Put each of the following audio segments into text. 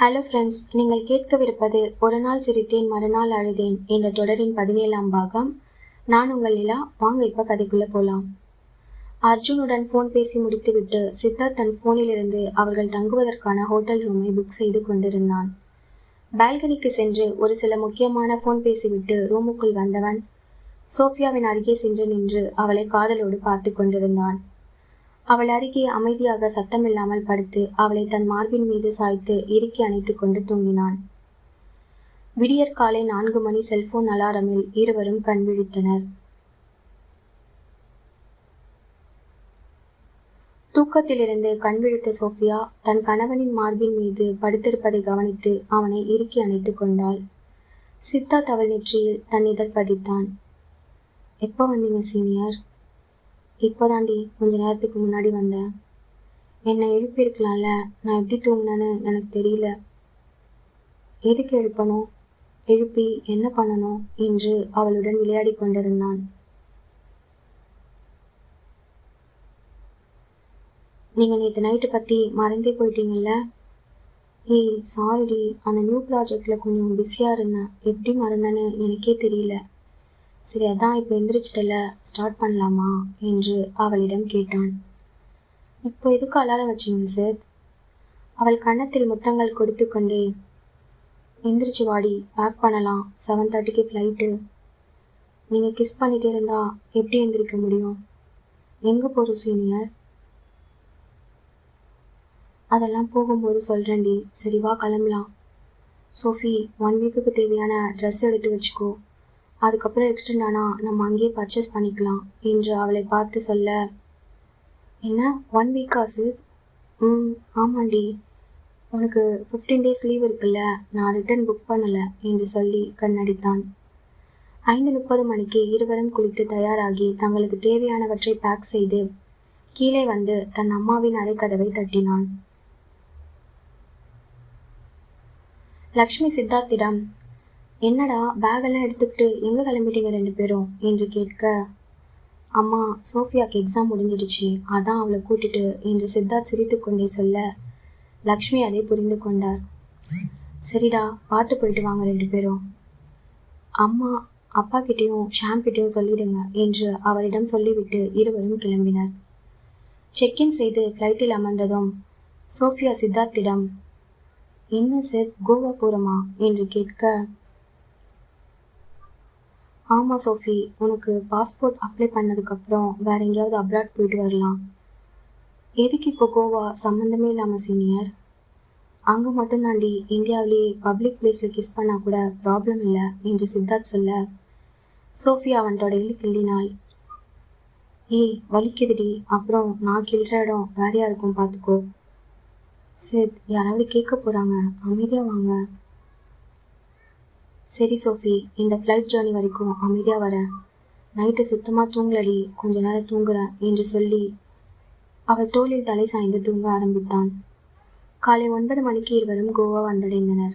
Hello friends நீங்கள் கேட்கவிருப்பது ஒரு நாள் சிரித்தேன் மறுநாள் அழுதேன் என்ற தொடரின் பதினேழாம் பாகம். நான் உங்கள் நிலா வாங்க இப்போ கதைக்குள்ளே போகலாம் அர்ஜுனுடன் ஃபோன் பேசி முடித்துவிட்டு சித்தார்த் தன் ஃபோனிலிருந்து அவர்கள் தங்குவதற்கான ஹோட்டல் ரூமை புக் செய்து கொண்டிருந்தான். பால்கனிக்கு சென்று ஒரு சில முக்கியமான ஃபோன் பேசிவிட்டு ரூமுக்குள் வந்தவன் சோஃபியாவின் அருகே சென்று நின்று அவளை காதலோடு பார்த்து கொண்டிருந்தான். அவள் அருகே அமைதியாக சத்தமில்லாமல் படுத்து அவளை தன் மார்பின் மீது சாய்த்து இறுக்கி அணைத்துக் கொண்டு தூங்கினான் விடியற் காலை நான்கு மணி செல்போன் அலாரமில் இருவரும் கண் விழித்தனர். தூக்கத்திலிருந்து கண் விழித்த சோஃபியா தன் கணவனின் மார்பின் மீது படுத்திருப்பதை கவனித்து அவனை இறுக்கி அணைத்துக் கொண்டாள். சித்தார்த் அவள் நெற்றியில் தன் இதழ் பதித்தான். எப்போ வந்தீங்க சீனியர்? இப்போதாண்டி கொஞ்ச நேரத்துக்கு முன்னாடி வந்தேன். என்னை எழுப்பியிருக்கலாம்ல? நான் எப்படி தூங்கினேன்னு எனக்கு தெரியல. எதுக்கு எழுப்பணும்? எழுப்பி என்ன பண்ணணும்? என்று அவளுடன் விளையாடி கொண்டிருந்தான். நீங்கள் நேற்று நைட்டு பற்றி மறந்தே போயிட்டீங்கல்ல? ஏய் சாரிடி அந்த நியூ ப்ராஜெக்டில் கொஞ்சம் பிஸியாக இருந்தேன். எப்படி மறந்தேன்னு எனக்கே தெரியல. சரி அதான் இப்போ எந்திரிச்சிட்டல ஸ்டார்ட் பண்ணலாமா? என்று அவளிடம் கேட்டான். இப்போ எதுக்கு அலாரம் வச்சிங்க சார் அவள் கன்னத்தில் முத்தங்கள் கொடுத்து கொண்டே எந்திரிச்சு வாடி பேக் பண்ணலாம் செவன் தேர்ட்டிக்கு ஃப்ளைட்டு நீங்கள் கிஸ் பண்ணிகிட்டே இருந்தா எப்படி எந்திரிக்க முடியும்? எங்கே போகிறோம் சீனியர் அதெல்லாம் போகும்போது சொல்கிறேன்டி சரி வா கிளம்பலாம். சோஃபி ஒன் வீக்குக்கு தேவையான ட்ரெஸ் எடுத்து வச்சுக்கோ. அதுக்கப்புறம் எக்ஸ்டெண்ட் ஆனால் நம்ம அங்கேயே பர்ச்சேஸ் பண்ணிக்கலாம் என்று அவளை பார்த்து சொல்ல என்ன? ஒன் வீக் காசு ம் ஆமாண்டி. உனக்கு ஃபிஃப்டீன் டேஸ் லீவ் இருக்குல்ல. நான் ரிட்டர்ன் புக் பண்ணலை என்று சொல்லி கண்ணடித்தான். ஐந்து முப்பது மணிக்கு இருவரும் குளித்து தயாராகி தங்களுக்கு தேவையானவற்றை பேக் செய்து கீழே வந்து தன் அம்மாவின் அரைக்கதவை தட்டினான் லக்ஷ்மி சித்தார்த்திடம் என்னடா பேகெல்லாம் எடுத்துக்கிட்டு எங்கே கிளம்பிட்டீங்க ரெண்டு பேரும்? என்று கேட்க அம்மா சோஃபியாக்கு எக்ஸாம் முடிஞ்சிடுச்சு. அதான் அவளை கூட்டிட்டு என்று சித்தார்த் சிரித்து கொண்டே சொல்ல லக்ஷ்மி அதை புரிந்து கொண்டார். சரிடா பார்த்து போயிட்டு வாங்க ரெண்டு பேரும். அம்மா அப்பா கிட்டேயும் ஷாம் கிட்டேயும் சொல்லிடுங்க என்று அவரிடம் சொல்லிவிட்டு இருவரும் கிளம்பினர். செக்இன் செய்து ஃப்ளைட்டில் அமர்ந்ததும் சோஃபியா சித்தார்த்திடம் என்ன சார் கோவா போகிறோமா என்று கேட்க ஆமாம் சோஃபி. உனக்கு பாஸ்போர்ட் அப்ளை பண்ணதுக்கப்புறம் வேற எங்கேயாவது அப்ராட் போயிட்டு வரலாம். எதுக்கு இப்போ கோவா? சம்மந்தமே இல்லாமல் சீனியர் அங்கே மட்டும் தாண்டி இந்தியாவிலேயே பப்ளிக் பிளேஸில் கிஸ் பண்ணால் கூட ப்ராப்ளம் இல்லை என்று சித்தார்த் சொல்ல சோஃபியா அவன் தொடையில் கிள்ளினாள். ஏய் வலிக்குதுடி. அப்புறம் நான் கிள்ற இடம் வேறையாக இருக்கும் பார்த்துக்கோ சரி யாராவது கேட்க போகிறாங்க அமைதியாக வாங்க. சரி சோஃபி. இந்த ஃப்ளைட் ஜேர்னி வரைக்கும் அமைதியாக வரேன் நைட்டு சுத்தமாக தூங்கலடி. கொஞ்ச நேரம் தூங்குறேன் என்று சொல்லி அவள் தோளில் தலை சாய்ந்து தூங்க ஆரம்பித்தான். காலை ஒன்பது மணிக்கு இருவரும் கோவா வந்தடைந்தனர்.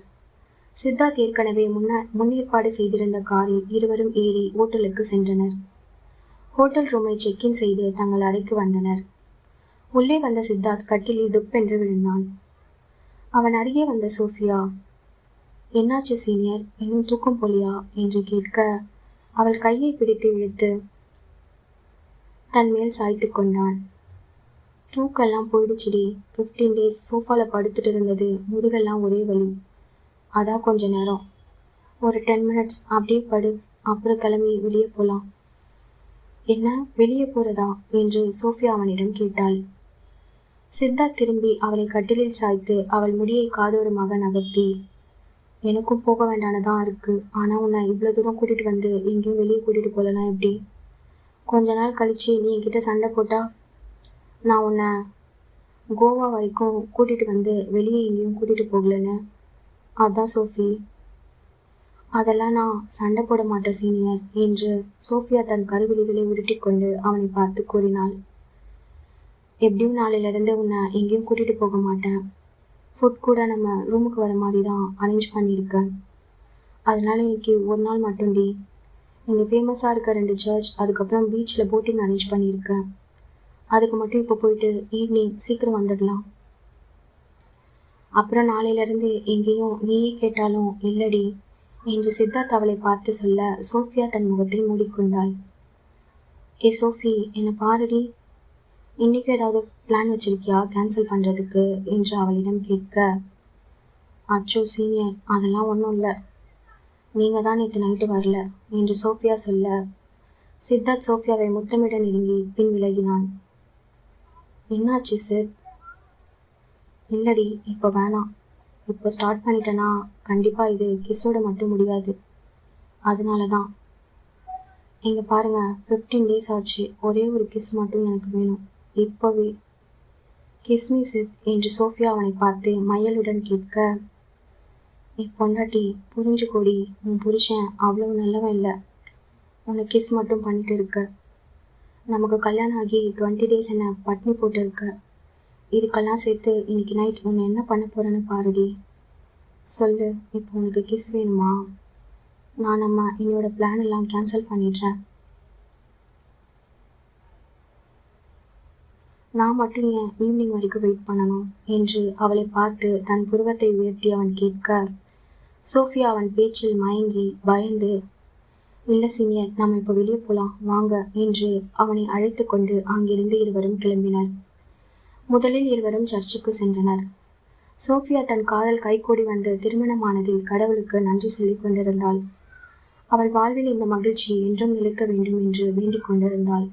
சித்தார்த் ஏற்கனவே முன்ன முன்னேற்பாடு செய்திருந்த காரில் இருவரும் ஏறி ஹோட்டலுக்கு சென்றனர். ஹோட்டல் ரூமை செக்இன் செய்து தங்கள் அறைக்கு வந்தனர். உள்ளே வந்த சித்தார்த் கட்டிலில் துப்பென்று விழுந்தான். அவன் அருகே வந்த சோஃபியா என்னாச்சு சீனியர்? இன்னும் தூக்கம் போலியா? என்று கேட்க அவள் கையை பிடித்து இழுத்து தன் மேல் சாய்த்து கொண்டான். தூக்கெல்லாம் போயிடுச்சுடி. ஃபிஃப்டீன் டேஸ் சோஃபாவில் படுத்துட்டு இருந்தது. முதுகெல்லாம் ஒரே வலி. அதான் கொஞ்ச நேரம். ஒரு டென் மினிட்ஸ் அப்படியே படு. அப்புறம் கிளம்பி வெளியே போகலாம் என்ன? வெளியே போகிறதா என்று சோஃபியா அவனிடம் கேட்டாள். சித்தா திரும்பி அவளை கட்டிலில் சாய்த்து அவள் முடியை காதோரமாக நகர்த்தி எனக்கும் போக வேண்டானதான் இருக்குது ஆனால் உன்னை இவ்வளோ தூரம் கூட்டிகிட்டு வந்து எங்கேயும் வெளியே கூட்டிகிட்டு போகலனா எப்படி? கொஞ்ச நாள் கழிச்சு நீ என்கிட்ட சண்டை போட்டால் நான் உன்னை கோவா வரைக்கும் கூட்டிகிட்டு வந்து வெளியே எங்கேயும் கூட்டிகிட்டு போகலன்னு? அதான் சோஃபி. அதெல்லாம் நான் சண்டை போட மாட்டேன் சீனியர் என்று சோஃபியா தன் கருவிழிகளை உருட்டி கொண்டு அவனை பார்த்து கூறினாள். எப்படியும் நாளிலிருந்து உன்னை எங்கேயும் கூட்டிகிட்டு போக மாட்டேன். ஃபுட் கூட நம்ம ரூமுக்கு வர மாதிரி தான் அரேஞ்ச் பண்ணியிருக்கேன் அதனால இன்னைக்கு ஒரு நாள் மட்டும்டி. இங்கே ஃபேமஸாக இருக்க ரெண்டு சர்ச் அதுக்கப்புறம் பீச்சில் போட்டிங் அரேஞ்ச் பண்ணியிருக்கேன் அதுக்கு மட்டும் இப்போ போயிட்டு ஈவினிங் சீக்கிரம் வந்துடலாம். அப்புறம் நாளையிலேருந்து எங்கேயும் நீயே கேட்டாலும் இல்லடி என்று சித்தார்த் அவளை பார்த்து சொல்ல சோஃபியா தன் முகத்தை மூடிக்கொண்டாள். ஏ சோஃபி என்னை பாருடி. இன்னைக்கு ஏதாவது பிளான் வச்சிருக்கியா? கேன்சல் பண்ணுறதுக்கு என்று அவளிடம் கேட்க அச்சோ சீனியர் அதெல்லாம் ஒன்றும் இல்லை. நீங்கள் தான் நேற்று நைட்டு வரல என்று சோஃபியா சொல்ல சித்தார்த் சோஃபியாவை முத்தமிட நெருங்கி பின் விலகினான். என்னாச்சு சார் இல்லடி இப்போ வேணாம். இப்போ ஸ்டார்ட் பண்ணிட்டேன்னா கண்டிப்பாக இது கிஸ்ஸோட மட்டும் முடியாது. அதனால தான். நீங்கள் பாருங்கள் ஃபிஃப்டீன் டேஸ் ஆச்சு. ஒரே ஒரு கிஸ் மட்டும் எனக்கு வேணும். இப்போவே. கிஸ்மிசித் என்று சோஃபியா அவனை பார்த்து மையலுடன் கேட்க என் பொண்டாட்டி புரிஞ்சுக்கொடி. உன் புருஷன் அவ்வளோ நல்லவன் இல்லை. உன்னை கிஸ் மட்டும் பண்ணிட்டு இருக்க. நமக்கு கல்யாணம் ஆகி டுவெண்ட்டி டேஸ் என்ன பட்னி போட்டு இருக்க இதுக்கெல்லாம் சேர்த்து இன்னைக்கு நைட் உன்னை என்ன பண்ண போறேன்னு பாருடி. சொல்லு இப்போ உனக்கு கிஸ் வேணுமா? நான் நம்ம என்னோட பிளான் எல்லாம் கேன்சல் பண்ணிடுறேன். நான் மட்டும் ஏன் ஈவினிங் வரைக்கும் வெயிட் பண்ணணும்? என்று அவளை பார்த்து தன் புருவத்தை உயர்த்தி அவன் கேட்க சோஃபியா அவன் பேச்சில் மயங்கி பயந்து இல்லை சீனியர் நம்ம இப்போ வெளியே போகலாம் வாங்க என்று அவனை அழைத்து கொண்டு அங்கிருந்து இருவரும் கிளம்பினர். முதலில் இருவரும் சர்ச்சுக்கு சென்றனர். சோஃபியா தன் காதல் கைகூடி வந்து திருமணமானதில் கடவுளுக்கு நன்றி சொல்லிக் கொண்டிருந்தாள். அவள் வாழ்வில் இந்த மகிழ்ச்சி என்றும் நிலைக்க வேண்டும் என்று வேண்டிக் கொண்டிருந்தாள்.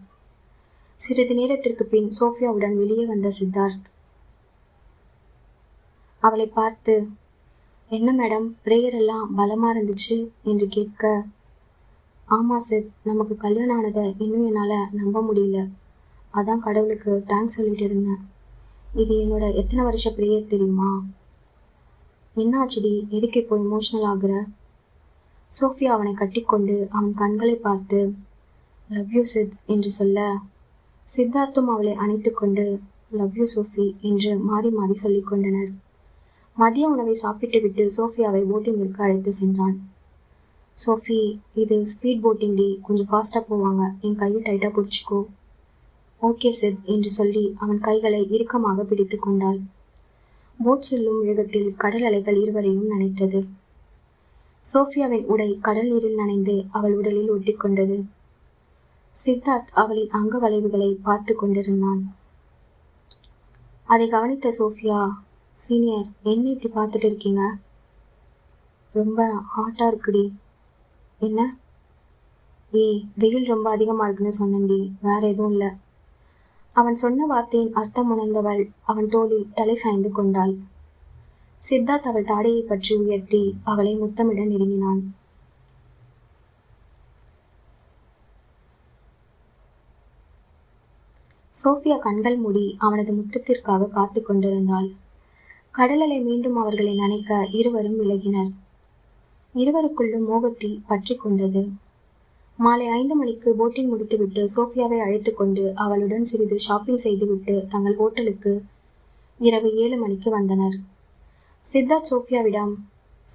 சிறிது நேரத்திற்கு பின் சோஃபியாவுடன் வெளியே வந்த சித்தார்த். அவளை பார்த்து என்ன மேடம் ப்ரேயர் எல்லாம் பலமாக இருந்துச்சு? என்று கேட்க ஆமாம் சித் நமக்கு கல்யாணம் ஆனதை இன்னும் என்னால் நம்ப முடியல. அதான் கடவுளுக்கு தேங்க்ஸ் சொல்லிட்டு இருந்தேன். இது என்னோட எத்தனை வருஷ ப்ரேயர் தெரியுமா? என்னாச்சுடி எதுக்கு இப்போ இமோஷனல் ஆகுற? சோஃபியா அவனை கட்டிக்கொண்டு அவன் கண்களை பார்த்து லவ் யூ சித் என்று சொல்ல சித்தார்த்தும் அவளை அணைத்துக்கொண்டு லவ் யூ சோஃபி என்று மாறி மாறி சொல்லிக் கொண்டனர். மதிய உணவை சாப்பிட்டுவிட்டு சோஃபியாவை போட்டிங்கிற்கு அழைத்து சென்றான். சோஃபி இது ஸ்பீட் போட்டிங் டி. கொஞ்சம் ஃபாஸ்ட்டாக போவாங்க. என் கையை டைட்டாக பிடிச்சிக்கோ. ஓகே சித் என்று சொல்லி அவன் கைகளை இறுக்கமாக பிடித்து கொண்டாள். போட் செல்லும் வேகத்தில் கடல் அலைகள் இருவரையும் நனைத்தது. சோஃபியாவின் உடை கடல் நீரில் நனைந்து அவள் உடலில் ஒட்டிக்கொண்டது சித்தார்த் அவளின் அங்க வளைவுகளை பார்த்து கொண்டிருந்தான். அதை கவனித்த சோஃபியா சீனியர் என்ன இப்படி பார்த்துட்டு இருக்கீங்க? ரொம்ப ஹாட்டாக இருக்குடி. என்ன? ஏய் வெயில் ரொம்ப அதிகமாக இருக்குன்னு சொன்னேன்டி. வேற எதுவும் இல்லை. அவன் சொன்ன வார்த்தையின் அர்த்தம் உணர்ந்தவள் அவன் தோளில் தலை சாய்ந்து கொண்டாள். சித்தார்த் அவள் தாடையை பற்றி உயர்த்தி அவளை முத்தமிட நெருங்கினான். சோஃபியா கண்கள் மூடி அவனது முத்தத்திற்காக காத்து கொண்டிருந்தாள். கடலலை மீண்டும் அவர்களை நனைக்க இருவரும் விலகினர். இருவருக்குள்ளும் மோகத்தி பற்றி கொண்டது. மாலை ஐந்து மணிக்கு போட்டிங் முடித்துவிட்டு சோஃபியாவை அழைத்து கொண்டு அவளுடன் சிறிது ஷாப்பிங் செய்துவிட்டு தங்கள் ஹோட்டலுக்கு இரவு ஏழு மணிக்கு வந்தனர். சித்தார்த் சோஃபியாவிடம்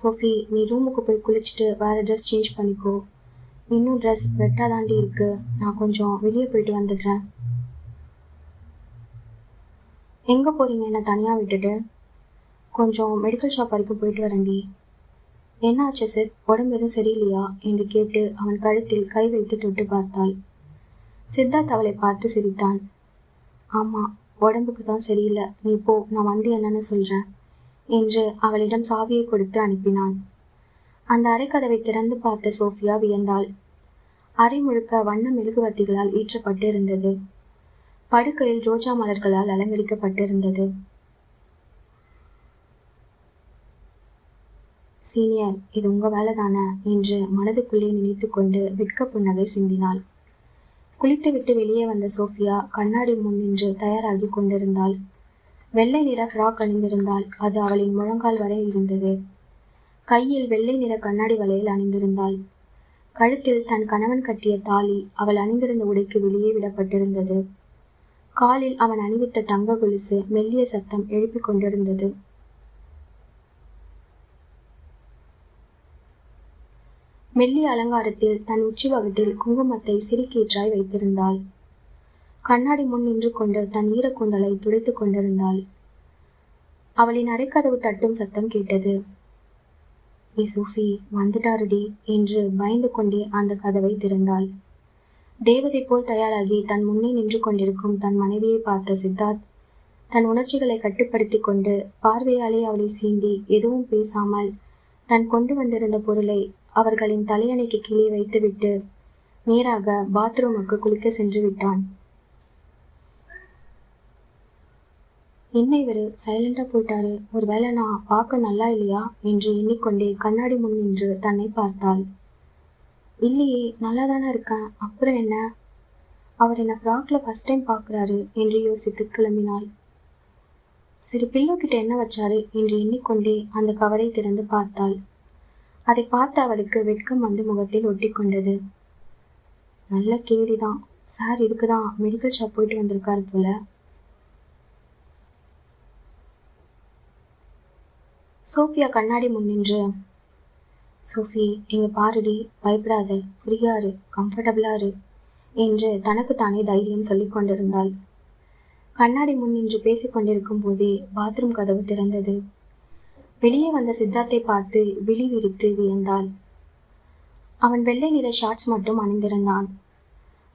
சோஃபி நீ ரூமுக்கு போய் குளிச்சுட்டு வேறு ட்ரெஸ் சேஞ்ச் பண்ணிக்கோ. இன்னும் ட்ரெஸ் வெட்டாதாண்டி இருக்குது இருக்கு. நான் கொஞ்சம் வெளியே போயிட்டு வந்துடுறேன். எங்கே போகிறீங்க என்னை தனியாக விட்டுட்டு. கொஞ்சம் மெடிக்கல் ஷாப் வரைக்கும் போயிட்டு வரேன்டி. என்ன ஆச்சு சார் உடம்பு எதுவும் சரியில்லையா? என்று கேட்டு அவன் கழுத்தில் கை வைத்து தொட்டு பார்த்தாள். சித்தார்த் அவளை பார்த்து சிரித்தான். ஆமாம் உடம்புக்கு தான் சரியில்லை. நீ போ நான் வந்து என்னன்னு சொல்கிறேன் என்று அவளிடம் சாவியை கொடுத்து அனுப்பினான். அந்த அறைக்கதவை திறந்து பார்த்த சோஃபியா வியந்தாள். அறை முழுக்க வண்ண மெழுகுவர்த்திகளால் ஈற்றப்பட்டு இருந்தது படுக்கையில் ரோஜா மலர்களால் அலங்கரிக்கப்பட்டிருந்தது. சீனியர் இது உங்க வேலை தானே என்று மனதுக்குள்ளே நினைத்து கொண்டு வெட்க புன்னகை சிந்தினாள். குளித்துவிட்டு வெளியே வந்த சோஃபியா கண்ணாடி முன் நின்று தயாராகி கொண்டிருந்தாள். வெள்ளை நிற ஃப்ராக் அணிந்திருந்தாள். அது அவளின் முழங்கால் வரை இருந்தது. கையில் வெள்ளை நிற கண்ணாடி வலையில் அணிந்திருந்தாள். கழுத்தில் தன் கணவன் கட்டிய தாலி அவள் அணிந்திருந்த உடைக்கு வெளியே விடப்பட்டிருந்தது. காலில் அவன் அணிவித்த தங்க கொலுசு மெல்லிய சத்தம் எழுப்பிக் கொண்டிருந்தது. மெல்லிய அலங்காரத்தில் தன் உச்சி வகுட்டில் குங்குமத்தை சிறுக்கீற்றாய் வைத்திருந்தாள். கண்ணாடி முன் நின்று கொண்டு தன் ஈரக்கூந்தலை துடைத்துக் கொண்டிருந்தாள். அவளின் அரைக்கதவு தட்டும் சத்தம் கேட்டது. ஏ சூஃபி வந்துட்டாருடி என்று பயந்து கொண்டே அந்த கதவை திறந்தாள். தேவதை போல் தயாராகி தன் முன்னே நின்று கொண்டிருக்கும் தன் மனைவியை பார்த்த சித்தார்த் தன் உணர்ச்சிகளை கட்டுப்படுத்தி கொண்டு பார்வையாலே அவளை சீண்டி எதுவும் பேசாமல் தன் கொண்டு வந்திருந்த பொருளை அவர்களின் தலையணைக்கு கீழே வைத்துவிட்டு நேராக பாத்ரூமுக்கு குளிக்க சென்று விட்டான். என்ன இவர் சைலண்டா போயிட்டாரு. ஒருவேளை நான் பார்க்க நல்லா இல்லையா? என்று எண்ணிக்கொண்டே கண்ணாடி முன் நின்று தன்னை பார்த்தாள். இல்லையே நல்லா தானே இருக்கேன். அப்புறம் என்ன? அவர் என்னை ஃப்ராக்ல ஃபர்ஸ்ட் டைம் பார்க்குறாரு என்று யோசித்து கிளம்பினாள். சரி பில்லோ கிட்ட என்ன வச்சாரு என்று எண்ணிக்கொண்டே அந்த கவரை திறந்து பார்த்தாள். அதை பார்த்து அவளுக்கு வெட்கம் வந்து முகத்தில் ஒட்டி கொண்டது நல்ல கேடிதான். சார் இதுக்கு தான் மெடிக்கல் ஷாப் போயிட்டு வந்திருக்காரு போல. சோஃபியா கண்ணாடி முன் நின்று சோஃபி இங்கே பாருடி பயப்படாத ஃப்ரீயாக இரு கம்ஃபர்டபுளாக இரு என்று தனக்குத்தானே தைரியம் சொல்லிக் கொண்டிருந்தாள். கண்ணாடி முன் நின்று பேசிக்கொண்டிருக்கும் போதே பாத்ரூம் கதவு திறந்தது. வெளியே வந்த சித்தார்த்தை பார்த்து விழி விரித்து வியந்தாள். அவன் வெள்ளை நிற ஷார்ட்ஸ் மட்டும் அணிந்திருந்தான்.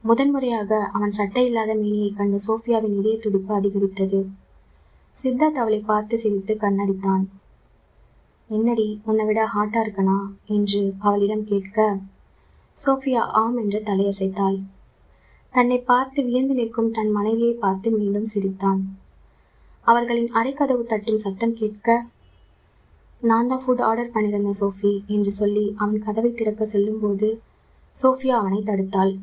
முதன்முறையாக அவன் சட்டை இல்லாத மீனியை கண்ட சோஃபியாவின் இதய துடிப்பு அதிகரித்தது. சித்தார்த் அவளை பார்த்து சிரித்து கண்ணடித்தான். என்னடி உன்னை விட ஹாட்டா இருக்கனா? என்று அவளிடம் கேட்க சோஃபியா ஆம் என்று தலையசைத்தாள். தன்னை பார்த்து வியந்து நிற்கும் தன் மனைவியை பார்த்து மீண்டும் சிரித்தான். அவர்களின் அரைக்கதவு தட்டும் சத்தம் கேட்க நான் தான் ஃபுட் ஆர்டர் பண்ணியிருந்தேன் சோஃபி என்று சொல்லி அவன் கதவை திறக்க செல்லும்போது சோஃபியா அவனை தடுத்தாள்.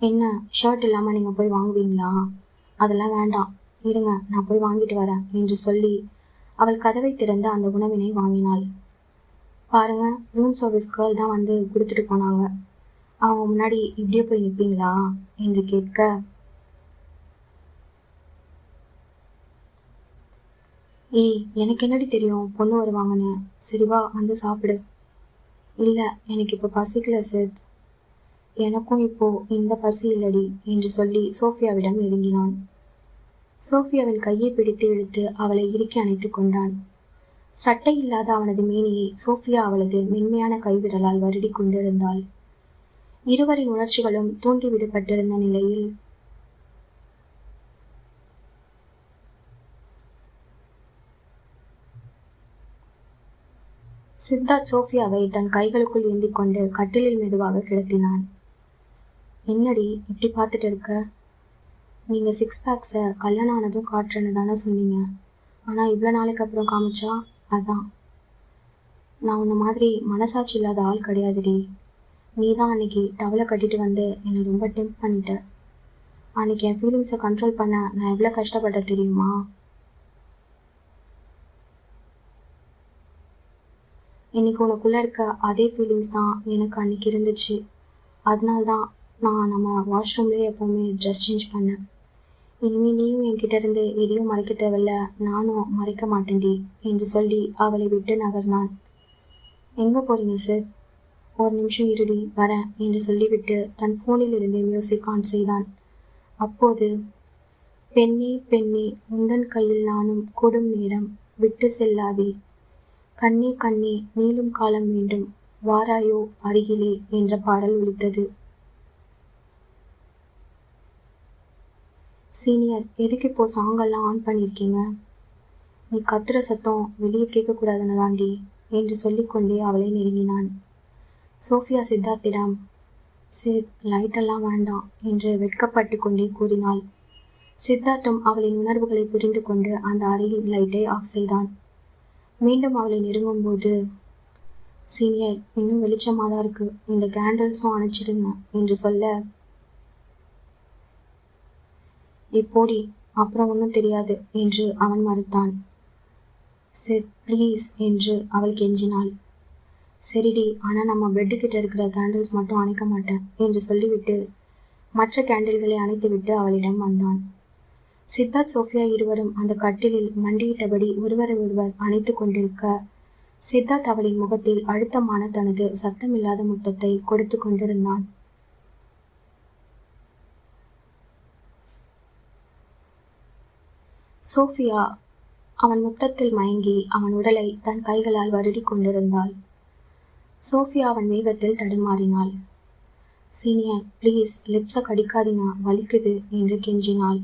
என்ன ஷர்ட் இல்லாமல் நீங்கள் போய் வாங்குவீங்களா? அதெல்லாம் வேண்டாம். இருங்க நான் போய் வாங்கிட்டு வரேன் என்று சொல்லி அவள் கதவை திறந்து அந்த உணவினை வாங்கினாள். பாருங்க ரூம் சர்வீஸ் கேர்ள் தான் வந்து கொடுத்துட்டு போனாங்க. அவங்க முன்னாடி இப்படியே போய் நிற்பீங்களா? என்று கேட்க ஏய் எனக்கு என்னடி தெரியும்? பொண்ணு வருவாங்கன்னு. சரிவா வந்து சாப்பிடு. இல்லை எனக்கு இப்போ பசிக்கல சேத். எனக்கும் இப்போ இந்த பசி இல்லடி என்று சொல்லி சோஃபியாவிடம் நெருங்கினான். சோஃபியாவின் கையை பிடித்து இழுத்து அவளை இறுக்கி அணைத்துக் கொண்டான். சட்டை இல்லாத அவனது மேனியை சோஃபியா அவளது மென்மையான கைவிரலால் வருடி கொண்டிருந்தாள். இருவரின் உணர்ச்சிகளும் தூண்டிவிடப்பட்டிருந்த நிலையில் சித்தார்த் சோஃபியாவை தன் கைகளுக்குள் ஏந்தி கொண்டு கட்டிலில் மெதுவாக கிடத்தினான். என்னடி இப்படி பார்த்துட்டு இருக்க? நீங்கள் சிக்ஸ் பேக்ஸை கல்யாணம் ஆனதும் காட்டுறேன்னு தானே சொன்னீங்க. ஆனால் இவ்வளோ நாளைக்கு அப்புறம் காமிச்சா? அதான். நான் உன்ன மாதிரி மனசாட்சி இல்லாத ஆள் கிடையாதுடி. நீ தான் அன்னைக்கு டவலை கட்டிட்டு வந்து என்னை ரொம்ப டெம்ப் பண்ணிட்ட. அன்னைக்கு என் ஃபீலிங்ஸை கண்ட்ரோல் பண்ண நான் எவ்வளோ கஷ்டப்பட்ட தெரியுமா? இன்னைக்கு உனக்குள்ளே இருக்க அதே ஃபீலிங்ஸ் தான் எனக்கு அன்னைக்கு இருந்துச்சு. அதனால தான் நான் நம்ம வாஷ்ரூம்லேயே எப்போவுமே ட்ரெஸ் சேஞ்ச் பண்ணேன். இனிமேல் நீயும் என்கிட்ட இருந்து எதையும் மறைக்க தேவையில்ல. நானும் மறைக்க மாட்டேன்டி என்று சொல்லி அவளை விட்டு நகர்னான் எங்கே போறீங்க சார் ஒரு நிமிஷம் இருடி வரேன் என்று சொல்லிவிட்டு தன் ஃபோனில் இருந்து மியூசிக் ஆன் செய்தான். அப்போது பெண்ணே பெண்ணே உந்தன் கையில் நானும் கொடும் நேரம் விட்டு செல்லாதே. கண்ணே கண்ணே நீளும் காலம் வேண்டும். வாராயோ அருகிலே என்ற பாடல் ஒலித்தது. சீனியர் எதுக்கு இப்போ சாங்கெல்லாம் ஆன் பண்ணியிருக்கீங்க நீ கத்துற சத்தம் வெளியே கேட்கக்கூடாதுன்னு தாண்டி என்று சொல்லிக்கொண்டே அவளை நெருங்கினான். சோஃபியா சித்தார்த்திடம் சித் லைட்டெல்லாம் வேண்டாம் என்று வெட்கப்பட்டு கொண்டே கூறினாள். சித்தார்த்தும் அவளின் உணர்வுகளை புரிந்து கொண்டு அந்த அறையின் லைட்டை ஆஃப் செய்தான். மீண்டும் அவளை நெருங்கும்போது சீனியர் இன்னும் வெளிச்சமாக தான் இருக்கு. இந்த கேண்டல்ஸும் அணைச்சிடுங்க என்று சொல்ல இப்போடி அப்புறம் ஒன்றும் தெரியாது என்று அவன் மறுத்தான். சரி ப்ளீஸ் என்று அவள் கெஞ்சினாள். சரிடி ஆனால் நம்ம பெட்டுக்கிட்ட இருக்கிற கேண்டில்ஸ் மட்டும் அணைக்க மாட்டேன் என்று சொல்லிவிட்டு மற்ற கேண்டில்களை அணைத்துவிட்டு அவளிடம் வந்தான். சித்தார்த் சோஃபியா இருவரும் அந்த கட்டிலில் மண்டியிட்டபடி ஒருவரை ஒருவர் அணைத்து கொண்டிருக்க சித்தார்த் அவளின் முகத்தில் அழுத்தமான தனது சத்தமில்லாத முத்தத்தை கொடுத்து கொண்டிருந்தான். சோஃபியா அவன் முத்தத்தில் மயங்கி அவன் உடலை தன் கைகளால் வருடி கொண்டிருந்தாள். சோஃபியா அவன் வேகத்தில் தடுமாறினாள். சீனியர் ப்ளீஸ் லிப்ஸை கடிக்காதீங்க வலிக்குது என்று கெஞ்சினாள்.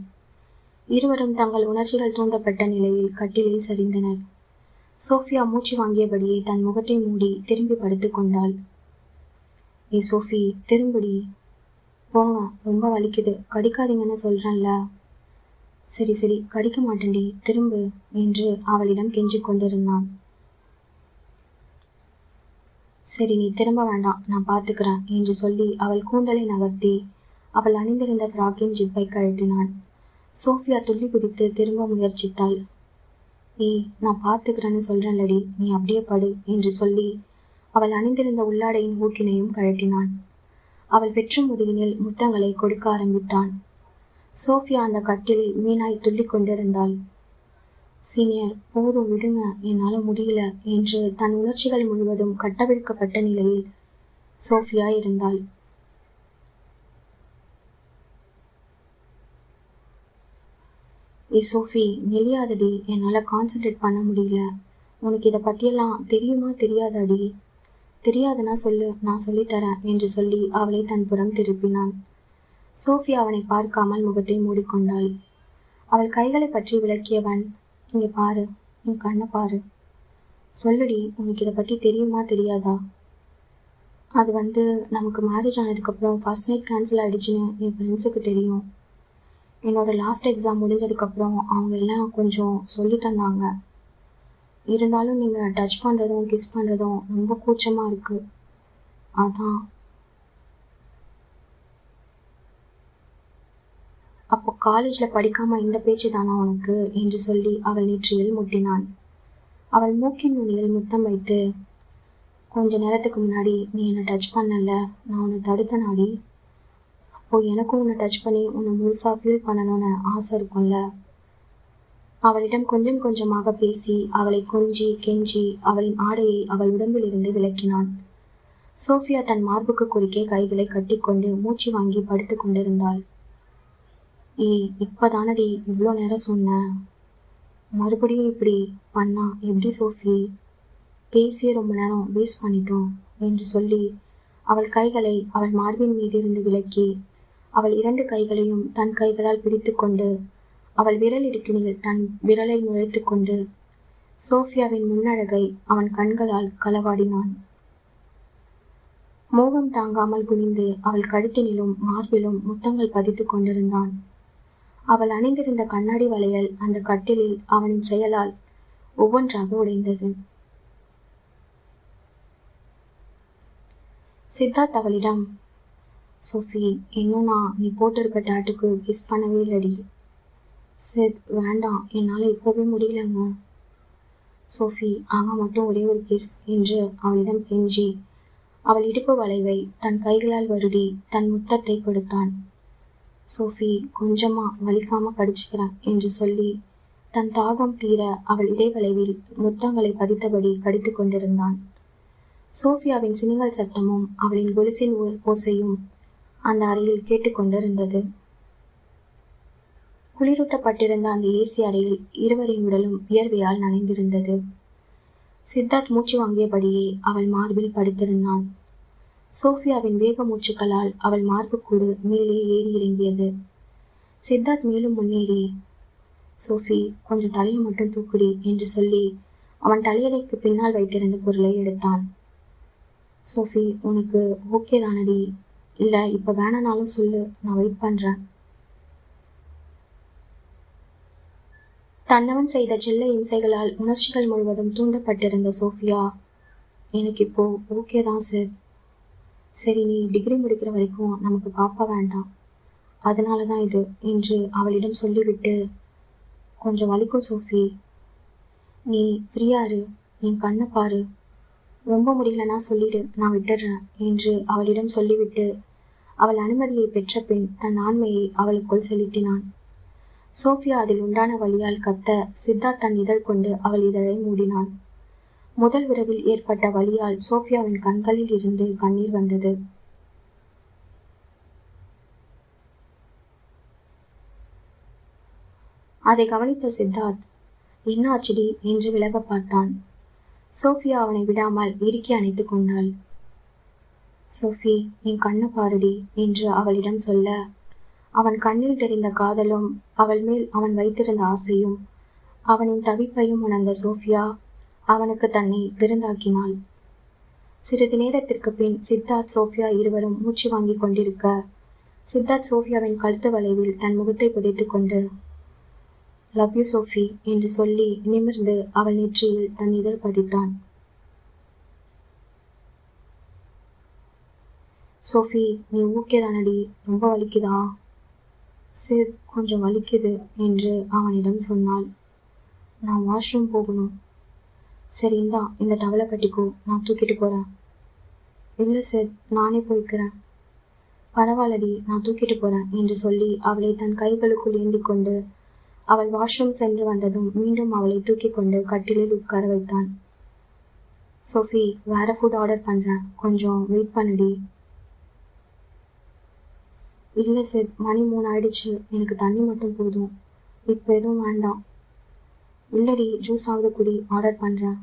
இருவரும் தங்கள் உணர்ச்சிகள் தூண்டப்பட்ட நிலையில் கட்டிலில் சரிந்தனர். சோஃபியா மூச்சு வாங்கியபடியே தன் முகத்தை மூடி திரும்பி படுத்து கொண்டாள். ஏ சோஃபி திரும்படி. போங்க ரொம்ப வலிக்குது கடிக்காதீங்கன்னு சொல்கிறேன்ல சரி சரி கடிக்க மாட்டேன்டி திரும்பு என்று அவளிடம் கெஞ்சிக் கொண்டிருந்தான். சரி நீ திரும்ப வேண்டாம் நான் பார்த்துக்கிறேன் என்று சொல்லி அவள் கூந்தலை நகர்த்தி அவள் அணிந்திருந்த ஃப்ராக்கின் ஜிப்பை கழட்டினான் சோஃபியா துள்ளி குதித்து திரும்ப முயற்சித்தாள். ஏய் நான் பார்த்துக்கிறேன்னு சொல்கிறேன்லடி நீ அப்படியே படு என்று சொல்லி அவள் அணிந்திருந்த உள்ளாடையின் ஊக்கினையும் கழட்டினான் அவள் வெற்று முதுகினில் முத்தங்களை கொடுக்க ஆரம்பித்தான் சோஃபியா அந்த கட்டிலில் மீனாய் துள்ளி கொண்டிருந்தாள். சீனியர் போதும் விடுங்க. என்னால் முடியல என்று தன் உணர்ச்சிகள் முழுவதும் கட்டவிழ்க்கப்பட்ட நிலையில் சோஃபியா இருந்தாள். ஏ சோஃபி நெளியாதடி. என்னால் கான்சென்ட்ரேட் பண்ண முடியல. உனக்கு இதை பற்றியெல்லாம் தெரியுமா தெரியாதாடி? தெரியாதுன்னா சொல்லு நான் சொல்லித்தரேன் என்று சொல்லி அவளை தன் புறம் திருப்பினான். சோஃபி அவனை பார்க்காமல் முகத்தை மூடிக்கொண்டாள். அவள் கைகளை பற்றி விளக்கியவன் இங்கே பாரு என் கண்ணை பாரு. சொல்லுடி உனக்கு இதை பற்றி தெரியுமா தெரியாதா? அது வந்து நமக்கு மேரேஜ் ஆனதுக்கப்புறம் ஃபர்ஸ்ட் நைட் கேன்சல் ஆகிடுச்சின்னு என் ஃப்ரெண்ட்ஸுக்கு தெரியும். என்னோட லாஸ்ட் எக்ஸாம் முடிஞ்சதுக்கப்புறம் அவங்க எல்லாம் கொஞ்சம் சொல்லி தந்தாங்க. இருந்தாலும் நீங்கள் டச் பண்ணுறதும் கிஸ் பண்ணுறதும் ரொம்ப கூச்சமாக இருக்குது அதான் அப்போ காலேஜில் படிக்காமல் இந்த பேச்சு தானா உனக்கு? என்று சொல்லி அவள் நெற்றியில் முட்டினான். அவள் மூக்கின் நுனியில் முத்தம் வைத்து கொஞ்ச நேரத்துக்கு முன்னாடி நீ என்னை டச் பண்ணல. நான் உன்னை தடுத்த நாடி அப்போ எனக்கும் உன்னை டச் பண்ணி உன்னை முழுசாக ஃபீல் பண்ணணும்னு ஆசை இருக்கும்ல? அவளிடம் கொஞ்சம் கொஞ்சமாக பேசி அவளை கொஞ்சி கெஞ்சி அவளின் ஆடையை அவள் உடம்பிலிருந்து விலக்கினான். சோஃபியா தன் மார்புக்கு குறுக்கே கைகளை கட்டிக்கொண்டு மூச்சு வாங்கி படுத்து கொண்டிருந்தாள். ஏய் இப்போதானடி இவ்வளோ நேரம் சொன்னேன் மறுபடியும் இப்படி பண்ணா எப்படி சோஃபி? பேசியே ரொம்ப நேரம் வேஸ்ட் பண்ணிட்டோம் என்று சொல்லி அவள் கைகளை அவள் மார்பின் மீதிருந்து விலக்கி அவள் இரண்டு கைகளையும் தன் கைகளால் பிடித்துக்கொண்டு அவள் விரல் இடுக்கினில் தன் விரலை நுழைத்து கொண்டு சோஃபியாவின் முன்னழகை அவன் கண்களால் களவாடினான். மோகம் தாங்காமல் குனிந்து அவள் கழுத்தினிலும் மார்பிலும் முத்தங்கள் பதித்து கொண்டிருந்தான் அவள் அணிந்திருந்த கண்ணாடி வளையல் அந்த கட்டிலில் அவனின் செயலால் ஒவ்வொன்றாக உடைந்தது. சித்தார்த் அவளிடம் சோஃபி இன்னும் நான் நீ போட்டிருக்க டேட்டுக்கு கிஸ் பண்ணவே இல்லடி. சித் வேண்டாம் என்னால் இப்போவே முடியலங்க. சோஃபி ஆக மட்டும் ஒரே ஒரு கிஸ் என்று அவளிடம் கெஞ்சி அவள் இடுப்பு வளைவை தன் கைகளால் வருடி தன் முத்தத்தை கொடுத்தான். சோஃபி கொஞ்சமா வலிக்காம கடிச்சுக்கிறேன் என்று சொல்லி தன் தாகம் தீர அவள் இடைவளைவில் முத்தங்களை பதித்தபடி கடித்து கொண்டிருந்தான். சோஃபியாவின் சினிங்கள் சத்தமும் அவளின் கொலுசின் ஓசையும் அந்த அறையில் கேட்டுக்கொண்டிருந்தது குளிரூட்டப்பட்டிருந்த அந்த ஏசி அறையில் இருவரின் உடலும் வியர்வையால் நனைந்திருந்தது. சித்தார்த் மூச்சு வாங்கியபடியே அவள் மார்பில் படுத்திருந்தான். சோஃபியாவின் வேக மூச்சுக்களால் அவள் மார்புக்கூடு மேலே ஏறி இறங்கியது. சித்தார்த் மேலும் முன்னேறி சோஃபி கொஞ்சம் தலையை மட்டும் தூக்குடி என்று சொல்லி அவன் தலையறைக்கு பின்னால் வைத்திருந்த பொருளை எடுத்தான். சோஃபி உனக்கு ஓகே தானடி. இல்லை இப்போ வேணானாலும் சொல்லு நான் வெயிட் பண்ணுறேன் தன்னவன் செய்த செல்ல இம்சைகளால் உணர்ச்சிகள் முழுவதும் தூண்டப்பட்டிருந்த சோஃபியா எனக்கு இப்போ ஓகே தான் சார் சரி நீ டிகிரி முடிக்கிற வரைக்கும் நமக்கு பாப்பா வேண்டாம். அதனால தான் இது என்று அவளிடம் சொல்லிவிட்டு கொஞ்சம் வலிக்கும் சோஃபி. நீ ஃப்ரீயா இரு என் கண்ணை பாரு. ரொம்ப முடியலன்னா சொல்லிடு நான் விட்டுடுறேன் என்று அவளிடம் சொல்லிவிட்டு அவள் அனுமதியை பெற்ற பின் தன் ஆண்மையை அவளுக்குள் செலுத்தினான். சோஃபியா அதில் உண்டான வழியால் கத்த சித்தார்த் தன் இதழ் கொண்டு அவள் இதழை மூடினான். முதல் உறவில் ஏற்பட்ட வழியால் சோஃபியாவின் கண்களில் இருந்து கண்ணீர் வந்தது. அதை கவனித்த சித்தார்த் என்னாச்சிடி? என்று விலக பார்த்தான். சோஃபியா அவனை விடாமல் இறுக்கி அணைத்து கொண்டாள். சோஃபி என் கண்ணை பாருடி என்று அவளிடம் சொல்ல அவன் கண்ணில் தெரிந்த காதலும் அவள் மேல் அவன் வைத்திருந்த ஆசையும் அவனின் தவிப்பையும் உணர்ந்த சோஃபியா அவனுக்கு தன்னை விருந்தாக்கினாள். சிறிது நேரத்திற்கு பின் சித்தார்த் சோஃபியா இருவரும் மூச்சு வாங்கிக் கொண்டிருக்க சித்தார்த் சோஃபியாவின் கழுத்து வளைவில் தன் முகத்தை புதைத்துக் கொண்டு லவ் யூ சோஃபி என்று சொல்லி நிமிர்ந்து அவள் நெற்றியில் தன் இதழ் பதித்தான். சோஃபி நீ ஊக்கே தானடி ரொம்ப வலிக்குதா? சித் கொஞ்சம் வலிக்குது என்று அவனிடம் சொன்னாள். நான் வாஷ்ரூம் போகணும். சரி இந்தா இந்த டவலை கட்டிக்கோ. நான் தூக்கிட்டு போகிறேன் இல்லை சார் நானே போய்க்கிறேன். பரவாயில்லடி நான் தூக்கிட்டு போகிறேன் என்று சொல்லி அவளை தன் கைகளுக்குள் ஏந்தி கொண்டு அவள் வாஷ்ரூம் சென்று வந்ததும் மீண்டும் அவளை தூக்கி கொண்டு கட்டிலில் உட்கார வைத்தான். சோஃபி வேற ஃபுட் ஆர்டர் பண்ணுறேன் கொஞ்சம் வெயிட் பண்ணுடி. இல்லை சார் மணி மூணு ஆயிடுச்சு எனக்கு தண்ணி மட்டும் போதும். இப்போ எதுவும் வேண்டாம். இல்லடி ஜூஸ் ஆகுது குடி ஆர்டர் பண்ணுறேன்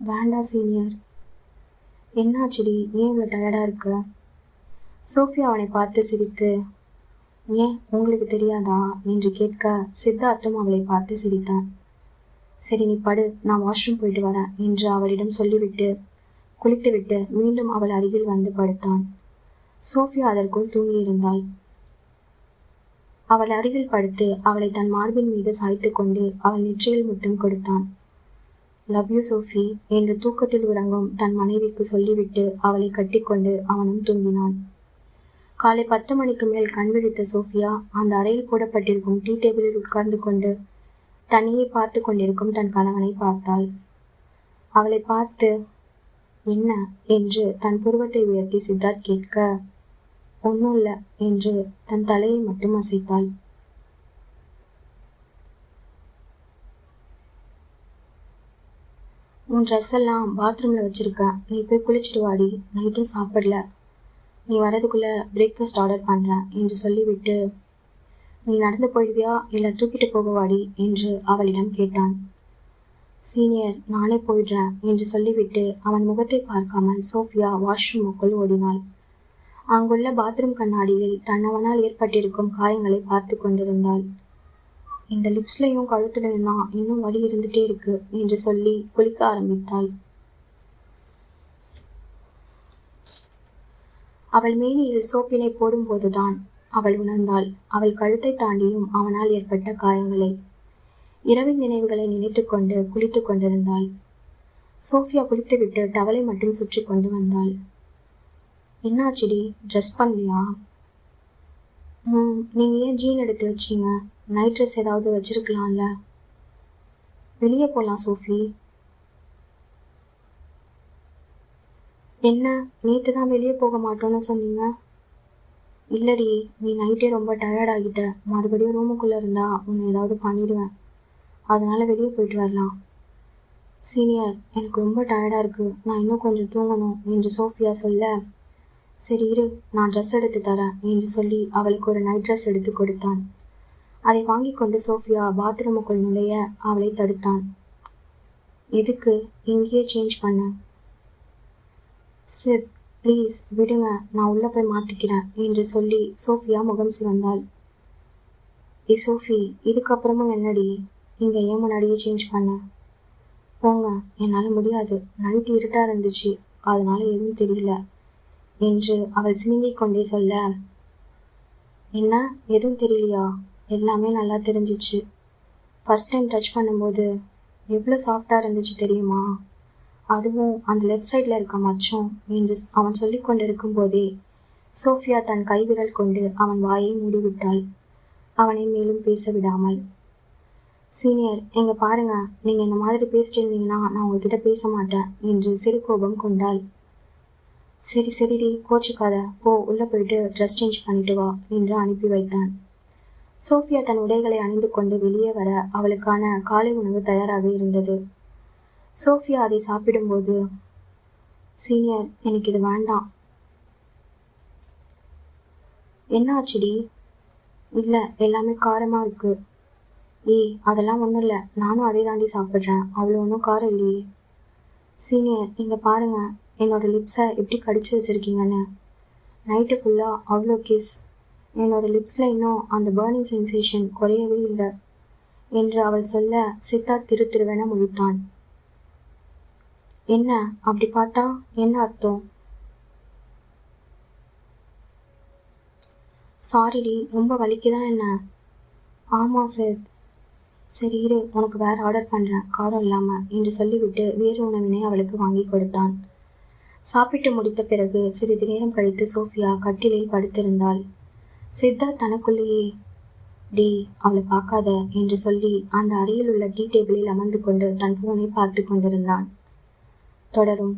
வேண்டாம் சீனியர் என்னாச்சுடி ஏன் இவ்வளோ டயர்டாக இருக்க? சோஃபியா அவனை பார்த்து சிரித்து ஏன் உங்களுக்கு தெரியாதா? என்று கேட்க சித்தார்த்தும் அவளை பார்த்து சிரித்தான். சரி நீ படு நான் வாஷ்ரூம் போயிட்டு வரேன் என்று அவளிடம் சொல்லிவிட்டு குளித்துவிட்டு மீண்டும் அவள் அருகில் வந்து படுத்தான். சோஃபியா அதற்குள் தூங்கியிருந்தாள். அவள் அருகில் படுத்து அவளை தன் மார்பின் மீது சாய்த்து கொண்டு அவள் நெற்றியில் முத்தம் கொடுத்தான். லவ் யூ சோஃபி என்று தூக்கத்தில் உறங்கும் தன் மனைவிக்கு சொல்லிவிட்டு அவளை கட்டிக்கொண்டு அவனும் தூங்கினான். காலை பத்து மணிக்கு மேல் கண் விழித்த சோஃபியா அந்த அறையில் போடப்பட்டிருக்கும் டீ டேபிளில் உட்கார்ந்து கொண்டு தனியே பார்த்து கொண்டிருக்கும் தன் கணவனை பார்த்தாள். அவளை பார்த்து என்ன? என்று தன் புருவத்தை உயர்த்தி சித்தார்த் கேட்க ஒன்றும் இல்லை என்று தன் தலையை மட்டும் அசைத்தாள். உன் ட்ரெஸ் எல்லாம் பாத்ரூமில் வச்சுருக்கேன் நீ போய் குளிச்சுட்டு வாடி. நைட்டும் சாப்பிடல. நீ வரதுக்குள்ளே பிரேக்ஃபாஸ்ட் ஆர்டர் பண்ணுறேன் என்று சொல்லிவிட்டு நீ நடந்து போயிடுவியா? இல்லை தூக்கிட்டு போகவாடி என்று அவளிடம் கேட்டான். சீனியர் நானே போயிடுறேன் என்று சொல்லிவிட்டு அவன் முகத்தை பார்க்காமல் சோஃபியா வாஷ்ரூமுக்குள் ஓடினாள். அங்குள்ள பாத்ரூம் கண்ணாடியில் தன்னவனால் ஏற்பட்டிருக்கும் காயங்களை பார்த்து கொண்டிருந்தாள். இந்த லிப்ஸ்லையும் கழுத்துலையும் தான் இன்னும் வலி இருந்துட்டே இருக்கு என்று சொல்லி குளிக்க ஆரம்பித்தாள். அவள் மேனியில் சோப்பினை போடும்போதுதான் அவள் உணர்ந்தாள். அவள் கழுத்தை தாண்டியும் அவனால் ஏற்பட்ட காயங்களை. இரவின் நினைவுகளை நினைத்துக்கொண்டு குளித்து கொண்டிருந்தாள். சோஃபியா குளித்துவிட்டு டவலை மட்டும் சுற்றி கொண்டு வந்தாள். என்னாச்சுடி? ட்ரெஸ் பண்ணலையா? ம் நீங்கள் ஏன் ஜீன் எடுத்து வச்சீங்க? நைட் ட்ரெஸ் ஏதாவது வச்சுருக்கலாம்ல. வெளியே போகலாம் சோஃபி. என்ன? நேற்று தான் வெளியே போக மாட்டோன்னு சொன்னீங்க? இல்லடி நீ நைட்டே ரொம்ப டயர்ட் ஆகிட்ட. மறுபடியும் ரூமுக்குள்ளே இருந்தா உன்னை ஏதாவது பண்ணிடுவேன். அதனால் வெளியே போயிட்டு வரலாம். சீனியர் எனக்கு ரொம்ப டயர்டாக இருக்குது நான் இன்னும் கொஞ்சம் தூங்கணும் என்று சோஃபியா சொல்ல சரி இரு நான் ட்ரெஸ் எடுத்து தரேன் என்று சொல்லி அவளுக்கு ஒரு நைட் ட்ரெஸ் எடுத்து கொடுத்தான். அதை வாங்கி கொண்டு சோஃபியா பாத்ரூமுக்குள் நுழைய அவளை தடுத்தான். எதுக்கு? இங்கேயே சேஞ்ச் பண்ண. சித் ப்ளீஸ் விடுங்க நான் உள்ளே போய் மாற்றிக்கிறேன் என்று சொல்லி சோஃபியா முகம் சிவந்தாள். ஏ சோஃபி இதுக்கப்புறமும் என்னடி? இங்கே ஏன் முன்னாடியே சேஞ்ச் பண்ண? போங்க என்னால் முடியாது. நைட் இருட்டாக இருந்துச்சு. அதனால எதுவும் தெரியல. என்று அவள் சினுங்கிக் கொண்டே சொல்ல என்ன? எதுவும் தெரியலையா? எல்லாமே நல்லா தெரிஞ்சிச்சு. ஃபஸ்ட் டைம் டச் பண்ணும்போது எவ்வளோ சாஃப்டாக இருந்துச்சு தெரியுமா? அதுவும் அந்த லெஃப்ட் சைடில் இருக்க மச்சம் என்று அவன் சொல்லி கொண்டிருக்கும் போதே சோஃபியா தன் கைவிரல் கொண்டு அவன் வாயை மூடிவிட்டாள். அவனை மேலும் பேச விடாமல் சீனியர் எங்கே பாருங்க. நீங்கள் இந்த மாதிரி பேசிட்டு இருந்தீங்கன்னா நான் உங்ககிட்ட பேச மாட்டேன் என்று சிறு கோபம் கொண்டாள். சரி சரிடி கோச்சிக்காத. போ உள்ளே போயிட்டு ட்ரெஸ் சேஞ்ச் பண்ணிட்டு வா என்று அனுப்பி வைத்தான். சோஃபியா தன் உடைகளை அணிந்து கொண்டு வெளியே வர அவளுக்கான காலை உணவு தயாராக இருந்தது. சோஃபியா அதை சாப்பிடும்போது சீனியர் எனக்கு இது வேண்டாம். என்ன ஆச்சுடி? இல்லை எல்லாமே காரமாக இருக்குது ஏய் அதெல்லாம் ஒன்றும் இல்லை. நானும் அதே தாண்டி சாப்பிட்றேன். அவ்வளோ ஒன்றும் காரம் இல்லையே. சீனியர் இங்கே பாருங்கள் என்னோடய லிப்ஸை எப்படி கடிச்சு வச்சுருக்கீங்கன்னு. நைட்டு ஃபுல்லாக அவ்வளோ கிஸ் என்னோடய லிப்ஸில் இன்னும் அந்த பேர்னிங் சென்சேஷன் குறையவே இல்லை என்று அவள் சொல்ல சித்தார்த் திரு திருவென முழித்தான். என்ன? அப்படி பார்த்தா என்ன அர்த்தம்? சாரிடி ரொம்ப வலிக்குதான் என்ன? ஆமாம் சார் சரி இரு உனக்கு வேறு ஆர்டர் பண்ணுறேன் காரம் இல்லாமல் என்று சொல்லிவிட்டு வேறு உணவினை அவளுக்கு வாங்கி கொடுத்தான். சாப்பிட்டு முடித்த பிறகு சிறிது நேரம் கழித்து சோஃபியா கட்டிலில் படுத்திருந்தாள். சித்தார்த் தனக்குள்ளேயே டி அவளை பார்க்காத என்று சொல்லி அந்த அறையில் உள்ள டீ டேபிளில் அமர்ந்து கொண்டு தன் ஃபோனை பார்த்து கொண்டிருந்தான். தொடரும்.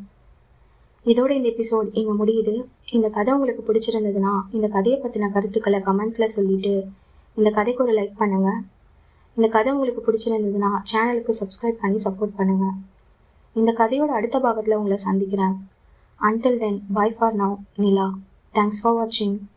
இதோட இந்த எபிசோட் இங்கே முடியுது. இந்த கதை உங்களுக்கு பிடிச்சிருந்ததுன்னா இந்த கதையை பற்றின கருத்துக்களை கமெண்ட்ஸில் சொல்லிவிட்டு இந்த கதைக்கு ஒரு லைக் பண்ணுங்கள் இந்த கதை உங்களுக்கு பிடிச்சிருந்ததுன்னா சேனலுக்கு சப்ஸ்கிரைப் பண்ணி சப்போர்ட் பண்ணுங்கள் இந்த கதையோட அடுத்த பாகத்தில் உங்களை சந்திக்கிறேன். Until then, bye for now, Nila. Thanks for watching.